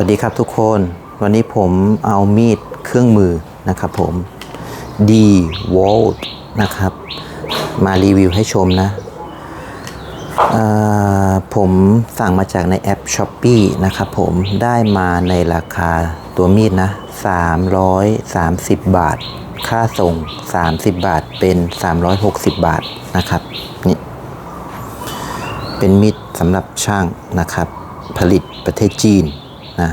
วัสดีครับทุกคน วันนี้ผมเอามีดเครื่องมือนะครับผม D w o l t นะครับ มารีวิวให้ชมนะ ผมสั่งมาจากในแอป s h อ p e e นะครับผมได้มาในราคาตัวมีดนะ 330 บาท ค่าส่ง 30 บาทเป็น 360 บาทนะครับนี่เป็นมีดสำหรับช่างนะครับ ผลิตประเทศจีน นะ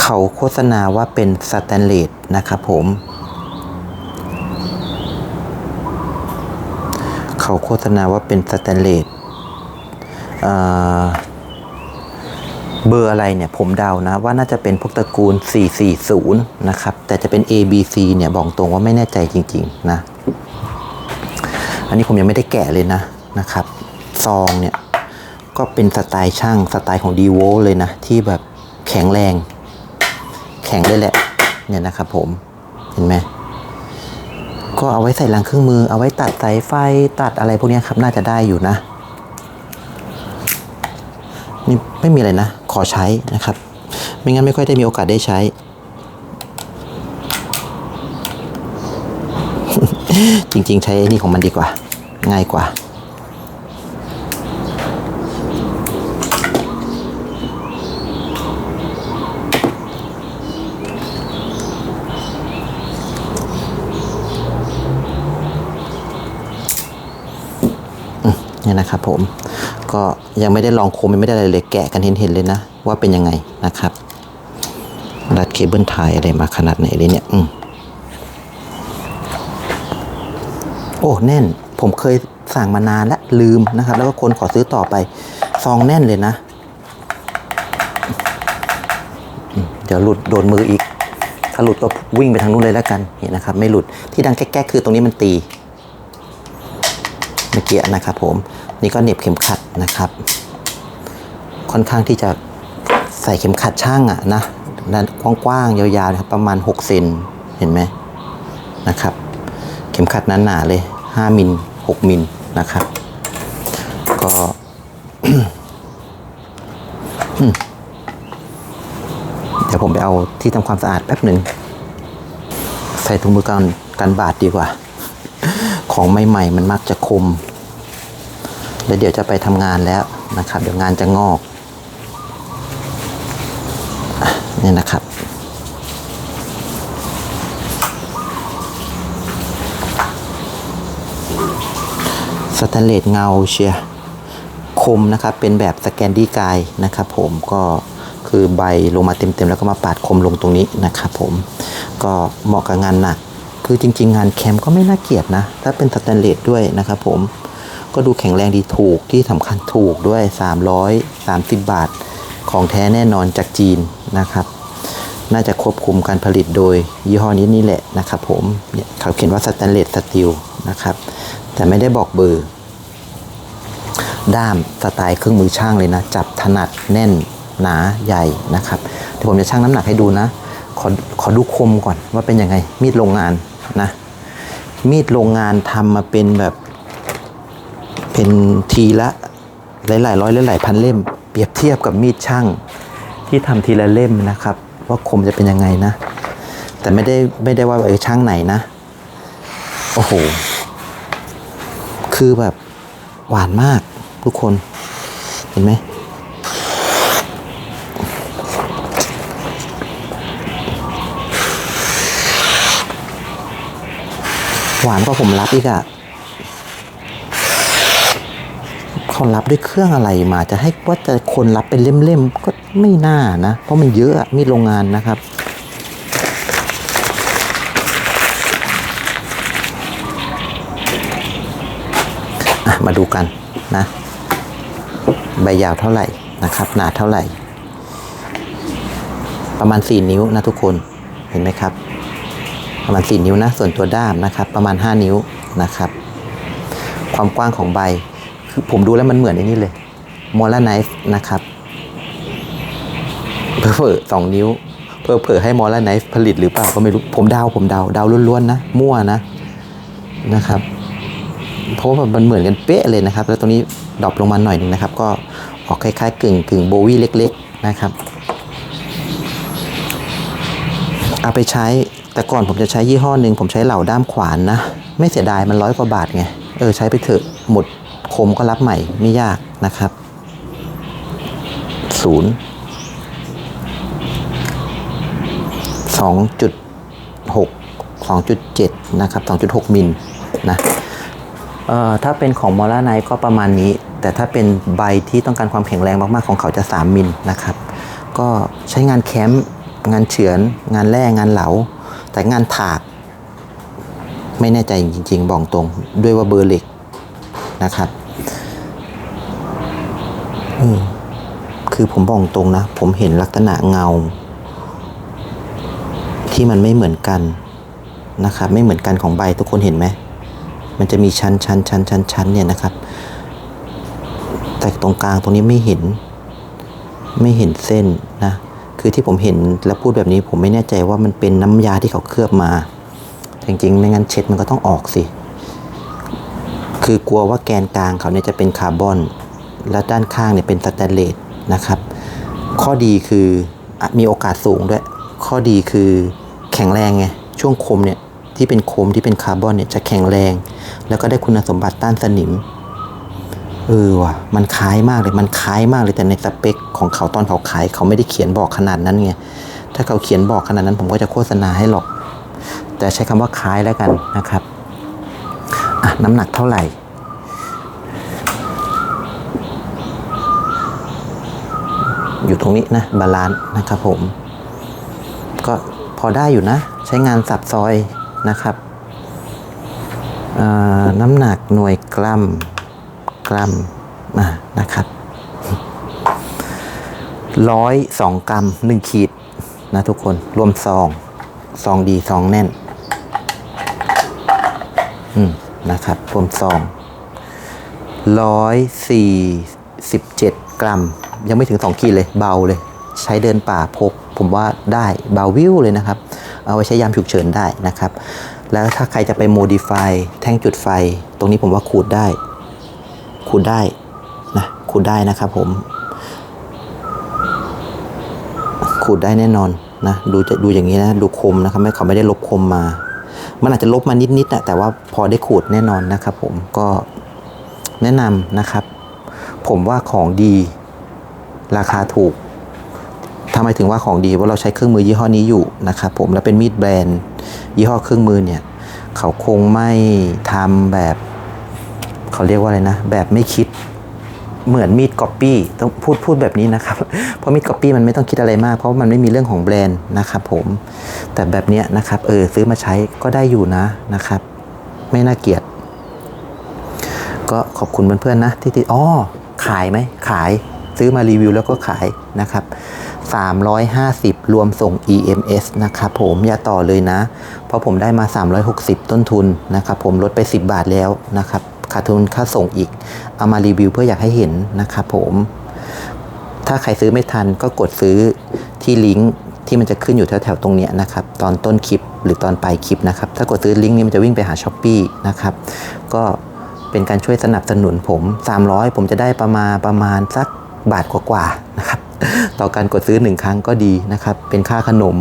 เขาโฆษณาว่าเป็นสแตนเลสนะครับผม เขาโฆษณาว่าเป็นสแตนเลสเบอร์อะไรเนี่ยผมเดานะว่าน่าจะเป็นพวกตระกูล 440 นะครับ แต่จะเป็น ABC เนี่ยบอกตรงว่าไม่แน่ใจจริง ๆ นะ อันนี้ผมยังไม่ได้แกะเลยนะนะครับ ซองเนี่ยก็เป็นสไตล์ช่างสไตล์ของดีโวเลยนะ ที่แบบแข็งแรง แข็งเลยแหละ เนี่ยนะครับผมเห็นไหมก็เอาไว้ใส่รังเครื่องมือ เอาไว้ตัดสายไฟตัดอะไรพวกนี้ครับน่าจะได้อยู่นะนี่ไม่มีอะไรนะ ขอใช้นะครับ ไม่งั้นไม่ค่อยได้มีโอกาสได้ใช้ จริงๆ ใช้นี่ของมันดีกว่า ง่ายกว่า เนี่ยนะครับผมก็ยังไม่ได้ลองโคมยังไม่ได้อะไรเลยแกะกันเห็นๆเลยนะ ว่าเป็นยังไงนะครับรัดเคเบิลไทยอะไรมาขนาดไหนเลยเนี่ยอืมโอ้แน่นผมเคยสั่งมานานแล้วลืมนะครับ แล้วก็คนขอซื้อต่อไปซองแน่นเลยนะ เดี๋ยวหลุดโดนมืออีก ถ้าหลุดก็วิ่งไปทางนู้นเลยแล้วกันนี่นะครับ ไม่หลุดที่ดังแก๊กๆคือตรงนี้มันตี เมื่อกี้นะครับผมนี่ก็เน็บเข็มขัดนะครับ ค่อนข้างที่จะใส่เข็มขัดช่างอะนะด้านกว้างๆยาวๆนะครับประมาณ 6 เซนเห็นไหมนะครับ เข็มขัดนั้นหนาเลย 5 มิล 6 มิลนะครับ ก็เดี๋ยวผมไปเอาที่ทำความสะอาดแป๊บหนึ่งใส่ถุงมือกันกันบาดดีกว่า ของใหม่ๆมันมักจะคมแล้วเดี๋ยวจะไปทำงานแล้วนะครับ เดี๋ยวงานจะงอกอนี่นะครับ สแตนเลสเงาเชียคมนะครับ เป็นแบบสแกนดี้กายนะครับ ผมก็คือใบลงมาเต็มๆ แล้วก็มาปาดคมลงตรงนี้นะครับ ผมก็เหมาะกับงานหนัก คือจริง ๆ งานแคมก็ไม่น่าเกลียดนะ ถ้าเป็นสแตนเลสด้วยนะครับผมก็ดูแข็งแรงดีถูกที่สำคัญถูกด้วย 330 บาท ของแท้แน่นอนจากจีนนะครับ น่าจะควบคุมการผลิตโดยยี่ห้อนี้นี่แหละนะครับผมเนี่ยเขาเขียนว่าสแตนเลสสตีลนะครับ แต่ไม่ได้บอกเบอร์ ด้ามสไตล์เครื่องมือช่างเลยนะ จับถนัดแน่นหนาใหญ่นะครับเดี๋ยวผมจะชั่งน้ำหนักให้ดูนะ ขอขอดูคมก่อนว่าเป็นยังไงมีดโรงงาน นะมีดโรงงานทำมาเป็นแบบเป็นทีละหลายๆร้อยหลายๆพันเล่ม เปรียบเทียบกับมีดช่างที่ทำทีละเล่มนะครับ ว่าคมจะเป็นยังไงนะ แต่ไม่ได้ไม่ได้ว่าเออช่างไหนนะ โอ้โห คือแบบหวานมากทุกคนเห็นไหม หวานกว่าผมรับอีกอะเขารับด้วยเครื่องอะไรมา จะให้ว่าจะคนรับเป็นเล่มๆก็ไม่น่านะ เพราะมันเยอะอะมีโรงงานนะครับมาดูกันนะ ใบยาวเท่าไหร่นะครับ หนาเท่าไหร่ ประมาณ 4 นิ้วนะทุกคนเห็นไหมครับ ประมาณ 4 นิ้วนะ ส่วนตัวด้ามนะครับ ประมาณ 5 นิ้วนะครับ ความกว้างของใบ คือผมดูแล้วมันเหมือนไอ้นี่เลยมอลล่าไนฟ์นะครับเผลอสองนิ้วเพื่อเผอให้มอลล่าไนฟ์ผลิตหรือเปล่าก็ไม่รู้ ผมเดาผมเดาเดาล้วนๆนะ มั่วนะนะครับ เพราะว่ามันเหมือนกันเป๊ะเลยนะครับ แล้วตรงนี้ดรอปลงมาหน่อยนึงนะครับ ก็ออกคล้ายๆกึ่งกึ่งโบวี่เล็ก ๆ นะครับ เอาไปใช้ แต่ก่อนผมจะใช้ยี่ห้อหนึ่งผมใช้เหล่าด้ามขวานนะ ไม่เสียดายมันร้อยกว่าบาทไง เออใช้ไปเถอะหมดคมก็รับใหม่ไม่ยากนะครับศูนย์สองจุดหกสองจุดเจ็ดนะครับสองจุดหกมิลนะเอ่อถ้าเป็นของมอล่าไนก็ประมาณนี้ แต่ถ้าเป็นใบที่ต้องการความแข็งแรงมากๆของเขาจะ 3 มิลนะครับ ก็ใช้งานแคมป์งานเฉือน งานแร่งานเหลา แต่งานถาก ไม่แน่ใจจริง ๆ บอกตรง ด้วยว่าเบอร์เหล็กนะครับออคือผมบอกตรงนะ ผมเห็นลักษณะเงา ที่มันไม่เหมือนกันนะครับ ไม่เหมือนกันของใบทุกคนเห็นไหมมันจะมีชั้นชั้นชั้นชั้นชั้นเนี่ยนะครับ แต่ตรงกลางตรงนี้ไม่เห็น ไม่เห็นเส้นนะ คือที่ผมเห็นแล้วพูดแบบนี้ผมไม่แน่ใจว่ามันเป็นน้ำยาที่เขาเคลือบมา จริงๆ ไม่งั้นเช็ดมันก็ต้องออกสิ คือกลัวว่าแกนกลางเขาเนี่ยจะเป็นคาร์บอน และด้านข้างเนี่ยเป็นสแตนเลสนะครับ ข้อดีคือมีโอกาสสูงด้วย ข้อดีคือแข็งแรงไง ช่วงคมเนี่ยที่เป็นคมที่เป็นคาร์บอนเนี่ยจะแข็งแรง แล้วก็ได้คุณสมบัติต้านสนิม เออว่ะมันคล้ายมากเลยมันคล้ายมากเลยแต่ในสเปคของเขาตอนเขาขายเขาไม่ได้เขียนบอกขนาดนั้นไงถ้าเขาเขียนบอกขนาดนั้นผมก็จะโฆษณาให้หรอก แต่ใช้คำว่าคล้ายแล้วกันนะครับอะน้ำหนักเท่าไหร่อยู่ตรงนี้นะบาลานซ์นะครับผม ก็พอได้อยู่นะ ใช้งานสับซอยนะครับน้ำหนักหน่วยกรัม กรัมนะครับร้อยสองกรัมหนึ่งขีดนะทุกคนรวมซองซองดีซองแน่น อืมนะครับ รวมซองร้อยสี่สิบเจ็ดกรัม ยังไม่ถึงสองขีดเลยเบาเลย ใช้เดินป่าพก ผมว่าได้เบาวิวเลยนะครับ เอาไว้ใช้ยามฉุกเฉินได้นะครับ แล้วถ้าใครจะไปโมดิฟายแท่งจุดไฟ ตรงนี้ผมว่าขูดได้ ขูดได้นะขูดได้นะครับผมขูดได้แน่นอนนะดูจะดูอย่างนี้นะดูคมนะครับไม่เขาไม่ได้ลบคมมา มันอาจจะลบมานิดๆนะแต่ว่าพอได้ขูดแน่นอนนะครับผมก็แนะนำนะครับ ผมว่าของดีราคาถูกทำไมถึงว่าของดีเพราเราใช้เครื่องมือยี่ห้อนี้อยู่นะครับผมแล้วเป็นมีดแบรนด์ ยี่ห้อเครื่องมือเนี่ย เขาคงไม่ทำแบบ เขาเรียกว่าอะไรนะ แบบไม่คิดเหมือนมีดก๊อปปี้ต้องพูดพูดแบบนี้นะครับ เพราะมีดก๊อปปี้มันไม่ต้องคิดอะไรมาก เพราะมันไม่มีเรื่องของแบรนด์นะครับผมแต่แบบเนี้ยนะครับเออซื้อมาใช้ก็ได้อยู่นะนะครับ ไม่น่าเกลียด ก็ขอบคุณเพื่อนๆนะ ที่ติดอ๋อขายไหมขายซื้อมารีวิวแล้วก็ขายนะครับ 350 รวมส่ง EMS นะครับผมอย่าต่อเลยนะ เพราะผมได้มา 360 ต้นทุนนะครับผมลดไป 10 บาทแล้วนะครับ ขาดทุนค่าส่งอีก เอามารีวิวเพื่ออยากให้เห็นนะครับผม ถ้าใครซื้อไม่ทันก็กดซื้อที่ลิงก์ที่มันจะขึ้นอยู่แถวๆตรงนี้นะครับ ตอนต้นคลิปหรือตอนปลายคลิปนะครับ ถ้ากดซื้อลิงก์นี้มันจะวิ่งไปหาช้อปปีนะครับ ก็เป็นการช่วยสนับสนุนผม 300 ผมจะได้ประมาณประมาณสักบาทกว่าๆนะครับ ต่อการกดซื้อหนึ่งครั้งก็ดีนะครับ เป็นค่าขนม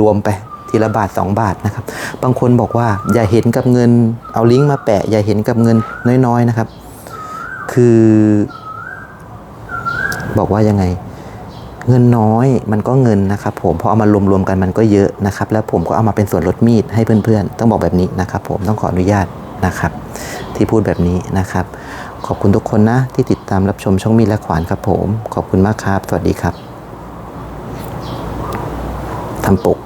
รวมไป ทีละบาท 2 บาทนะครับ บางคนบอกว่าอย่าเห็นกับเงิน เอาลิงก์มาแปะ อย่าเห็นกับเงินน้อยๆนะครับ คือ บอกว่ายังไง เงินน้อยมันก็เงินนะครับ ผมพอเอามารวมๆกันมันก็เยอะนะครับ แล้วผมก็เอามาเป็นส่วนลดมีดให้เพื่อนๆ ต้องบอกแบบนี้นะครับ ผมต้องขออนุญาตนะครับ ที่พูดแบบนี้นะครับ ขอบคุณทุกคนนะที่ติดตามรับชมช่องมีดและขวานครับผม ขอบคุณมากครับ สวัสดีครับทำปก